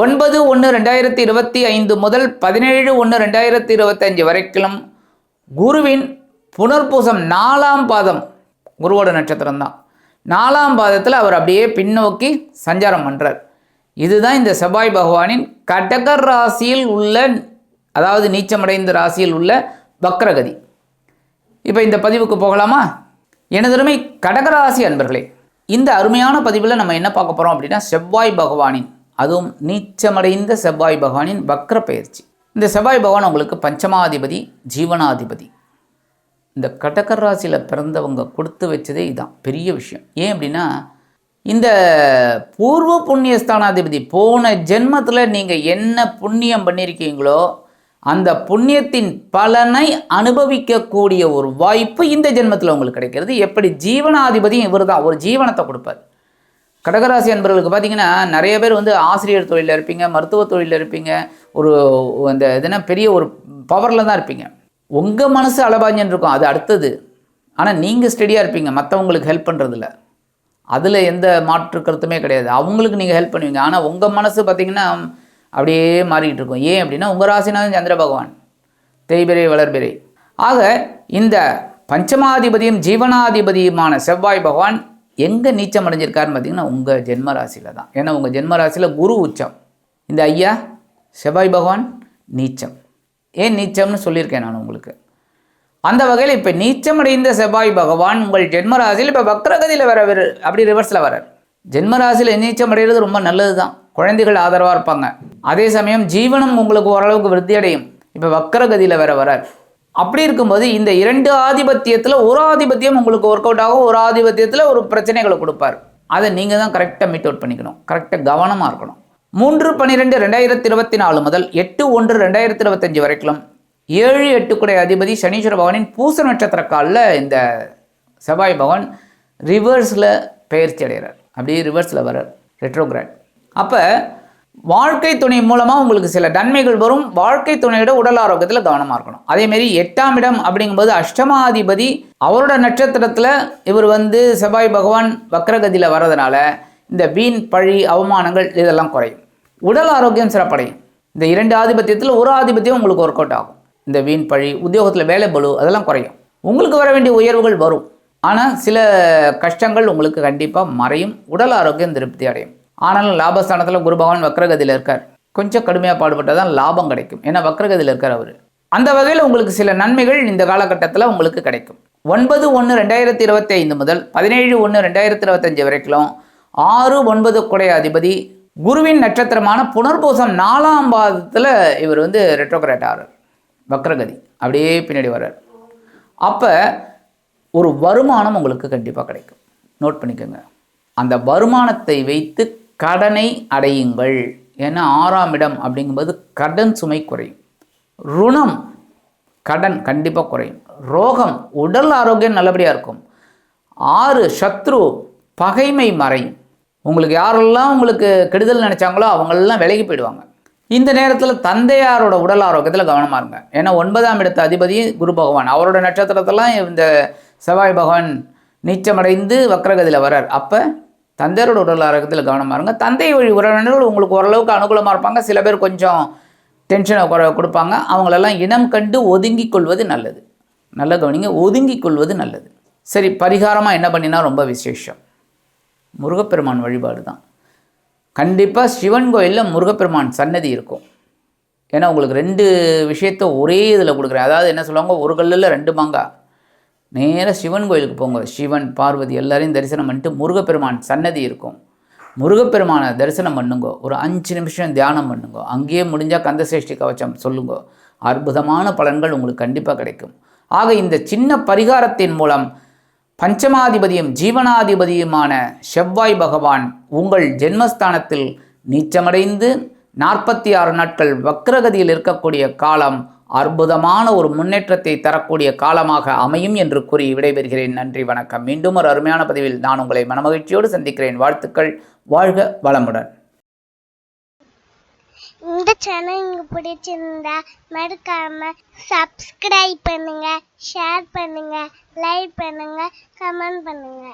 ஒன்பது ஒன்று ரெண்டாயிரத்தி இருபத்தி ஐந்து முதல் பதினேழு ஒன்று ரெண்டாயிரத்தி இருபத்தஞ்சு வரைக்கும் குருவின் புனர்பூசம் நாலாம் பாதம் குருவோட நட்சத்திரம் தான். நாலாம் பாதத்தில் அவர் அப்படியே பின்னோக்கி சஞ்சாரம் பண்ணுறார் இதுதான் இந்த செவ்வாய் பகவானின் கடகர் ராசியில் உள்ள அதாவது நீச்சமடைந்த ராசியில் உள்ள வக்ரகதி. இப்போ இந்த பதிவுக்கு போகலாமா? எனதருமை கடகராசி அன்பர்களே இந்த அருமையான பதிவில் நம்ம என்ன பார்க்க போகிறோம் அப்படின்னா செவ்வாய் பகவானின் அதுவும் நீச்சமடைந்த செவ்வாய் பகவானின் வக்ர பயிற்சி. இந்த செவ்வாய் பகவான் உங்களுக்கு பஞ்சமாதிபதி ஜீவனாதிபதி. இந்த கடகர் ராசியில் பிறந்தவங்க கொடுத்து வச்சதே இதுதான் பெரிய விஷயம். ஏன் அப்படின்னா இந்த பூர்வ புண்ணிய ஸ்தானாதிபதி போன ஜென்மத்தில் நீங்கள் என்ன புண்ணியம் பண்ணியிருக்கீங்களோ அந்த புண்ணியத்தின் பலனை அனுபவிக்கக்கூடிய ஒரு வாய்ப்பு இந்த ஜென்மத்தில் உங்களுக்கு கிடைக்கிறது. எப்படி? ஜீவனாதிபதியும் இவர் தான் ஒரு ஜீவனத்தை கொடுப்பார். கடகராசி அன்பர்களுக்கு பார்த்தீங்கன்னா நிறைய பேர் வந்து ஆசிரியர் தொழிலில் இருப்பீங்க மருத்துவ தொழிலில் இருப்பீங்க ஒரு அந்த இதுனா பெரிய ஒரு பவரில் தான் இருப்பீங்க. உங்கள் மனசு அலபாஞ்சன் இருக்கும் அது அடுத்தது. ஆனால் நீங்கள் ஸ்டெடியாக இருப்பீங்க மற்றவங்களுக்கு ஹெல்ப் பண்ணுறதில்ல அதில் எந்த மாற்று கருத்துமே கிடையாது. அவங்களுக்கு நீங்கள் ஹெல்ப் பண்ணுவீங்க. ஆனால் உங்கள் மனசு பார்த்தீங்கன்னா அப்படியே மாறிக்கிட்டு இருக்கும். ஏன் அப்படின்னா உங்கள் ராசினாலும் சந்திர பகவான். தேய்பிரை வளர்பிரை. ஆக இந்த பஞ்சமாதிபதியும் ஜீவனாதிபதியுமான செவ்வாய் பகவான் எங்கே நீச்சம் அடைஞ்சிருக்காருன்னு பார்த்தீங்கன்னா உங்கள் ஜென்ம ராசியில் தான். ஏன்னா உங்கள் ஜென்ம ராசியில் குரு உச்சம். இந்த ஐயா செவ்வாய் பகவான் நீச்சம். ஏன் நீச்சம்னு சொல்லியிருக்கேன் நான் உங்களுக்கு? அந்த வகையில் இப்போ நீச்சமடைந்த செவ்வாய் பகவான் உங்கள் ஜென்மராசியில் இப்போ வக்ரகதியில் வர வர- அப்படி ரிவர்ஸில் வரார் ஜென்மராசியில் நீச்சம் அடைகிறது ரொம்ப நல்லது தான். குழந்தைகள் ஆதரவாக இருப்பாங்க. அதே சமயம் ஜீவனம் உங்களுக்கு ஓரளவுக்கு விருத்தி அடையும் இப்போ வக்ரகதியில் வர வரார் அப்படி இருக்கும்போது இந்த இரண்டு ஆதிபத்தியத்தில் ஒரு ஆதிபத்தியம் உங்களுக்கு ஒர்க் அவுட் ஆகும் ஒரு ஆதிபத்தியத்தில் ஒரு பிரச்சனைகளை கொடுப்பார். அதை நீங்கள் தான் கரெக்டாக மீட் அவுட் பண்ணிக்கணும். கரெக்டாக கவனமாக இருக்கணும். மூன்று பன்னிரெண்டு ரெண்டாயிரத்தி இருபத்தி நாலு முதல் எட்டு ஒன்று ரெண்டாயிரத்தி இருபத்தஞ்சு வரைக்கும் ஏழு எட்டு குடை அதிபதி சனீஸ்வர பகவானின் பூச நட்சத்திர காலில் இந்த செவ்வாய் பகவான் ரிவர்ஸில் பெயர்ச்சி அடைகிறார். அப்படியே ரிவர்ஸில் வரார் ரெட்ரோகிராட் அப்போ வாழ்க்கை துணை மூலமாக உங்களுக்கு சில நன்மைகள் வரும். வாழ்க்கை துணையோட உடல் ஆரோக்கியத்தில் கவனமாக இருக்கணும். அதேமாரி எட்டாம் இடம் அப்படிங்கும்போது அஷ்டமாதிபதி அவரோட நட்சத்திரத்தில் இவர் வந்து செவ்வாய் பகவான் வக்ரகதியில் வர்றதுனால இந்த வீண் பழி அவமானங்கள் இதெல்லாம் குறையும். உடல் ஆரோக்கியம் சிறப்படையும். இந்த இரண்டு ஆதிபத்தியத்தில் ஒரு ஆதிபத்தியம் உங்களுக்கு ஒர்க் அவுட் ஆகும். இந்த வீண் பழி உத்தியோகத்தில் வேலை பலு அதெல்லாம் குறையும். உங்களுக்கு வர வேண்டிய உயர்வுகள் வரும். ஆனால் சில கஷ்டங்கள் உங்களுக்கு கண்டிப்பாக மறையும். உடல் ஆரோக்கியம் திருப்தி அடையும். ஆனாலும் லாபஸ்தானத்தில் குரு பகவான் வக்ரகதியில் இருக்கார். கொஞ்சம் கடுமையாக பாடுபட்டால் தான் லாபம் கிடைக்கும். ஏன்னா வக்ரகதியில் இருக்கார் அவர். அந்த வகையில் உங்களுக்கு சில நன்மைகள் இந்த காலகட்டத்தில் உங்களுக்கு கிடைக்கும். ஒன்பது ஒன்று ரெண்டாயிரத்தி இருபத்தி ஐந்து முதல் பதினேழு ஒன்று ரெண்டாயிரத்தி இருபத்தஞ்சு வரைக்கும் ஆறு ஒன்பது குடைய அதிபதி குருவின் நட்சத்திரமான புனர்பூசம் நாலாம் பாதத்தில் இவர் வந்து ரெட்ரோகிரேட் ஆகிறார் வக்ரகதி. அப்படியே பின்னாடி வர்றார். அப்போ ஒரு வருமானம் உங்களுக்கு கண்டிப்பாக கிடைக்கும். நோட் பண்ணிக்கோங்க. அந்த வருமானத்தை வைத்து கடனை அடையுங்கள் ஏன்னா ஆறாம் இடம் அப்படிங்கும்போது கடன் சுமை குறையும். ருணம் கடன் கண்டிப்பாக குறையும். ரோகம் உடல் ஆரோக்கியம் நல்லபடியாக இருக்கும். ஆறு சத்ரு பகைமை மறையும். உங்களுக்கு யாரெல்லாம் உங்களுக்கு கெடுதல் நினச்சாங்களோ அவங்களெல்லாம் விலகி போயிடுவாங்க. இந்த நேரத்தில் தந்தையாரோட உடல் ஆரோக்கியத்தில் கவனமாக இருங்க. ஏன்னா ஒன்பதாம் இடத்த அதிபதி குரு பகவான். அவரோட நட்சத்திரத்தெல்லாம் இந்த செவ்வாய் பகவான் நீச்சமடைந்து வக்ரகதியில் வரார் அப்போ தந்தையரோட உடல் ஆரோக்கியத்தில் கவனமாக இருங்க. தந்தை வழி உறவினர்கள் உங்களுக்கு ஓரளவுக்கு அனுகூலமாக இருப்பாங்க. சில பேர் கொஞ்சம் டென்ஷனை குறை கொடுப்பாங்க. அவங்களெல்லாம் இனம் கண்டு ஒதுங்கிக் கொள்வது நல்லது. நல்ல கவனிங்க. ஒதுங்கிக் கொள்வது நல்லது. சரி பரிகாரமாக என்ன பண்ணினா ரொம்ப விசேஷம். முருகப்பெருமான் வழிபாடு தான். கண்டிப்பாக சிவன் கோயிலில் முருகப்பெருமான் சன்னதி இருக்கும். ஏன்னா உங்களுக்கு ரெண்டு விஷயத்த ஒரே இதில் கொடுக்குறேன். அதாவது என்ன சொல்லுவாங்க? ஒரு கல்லில் ரெண்டு மாங்காய் நேராக சிவன் கோயிலுக்கு போங்க. சிவன் பார்வதி எல்லாரையும் தரிசனம் பண்ணிட்டு முருகப்பெருமான் சன்னதி இருக்கும். முருகப்பெருமானை தரிசனம் பண்ணுங்க. ஒரு அஞ்சு நிமிஷம் தியானம் பண்ணுங்க. அங்கேயே முடிஞ்சால் கந்தசேஷ்டி கவச்சம் சொல்லுங்க. அற்புதமான பலன்கள் உங்களுக்கு கண்டிப்பாக கிடைக்கும். ஆக இந்த சின்ன பரிகாரத்தின் மூலம் பஞ்சமாதிபதியும் ஜீவனாதிபதியுமான செவ்வாய் பகவான் உங்கள் ஜென்மஸ்தானத்தில் நீச்சமடைந்து நாற்பத்தி ஆறு நாட்கள் வக்ரகதியில் இருக்கக்கூடிய காலம் அற்புதமான ஒரு முன்னேற்றத்தை தரக்கூடிய காலமாக அமையும் என்று கூறி விடைபெறுகிறேன். நன்றி வணக்கம். மீண்டும் ஒரு அருமையான பதிவில் நான் உங்களை மனமகிழ்ச்சியோடு சந்திக்கிறேன். வாழ்த்துக்கள். வாழ்க வளமுடன். இந்த சேனல் உங்களுக்கு பிடிச்சிருந்தா மறக்காம சப்ஸ்கிரைப் பண்ணுங்க ஷேர் பண்ணுங்க லைக் பண்ணுங்க கமெண்ட் பண்ணுங்க.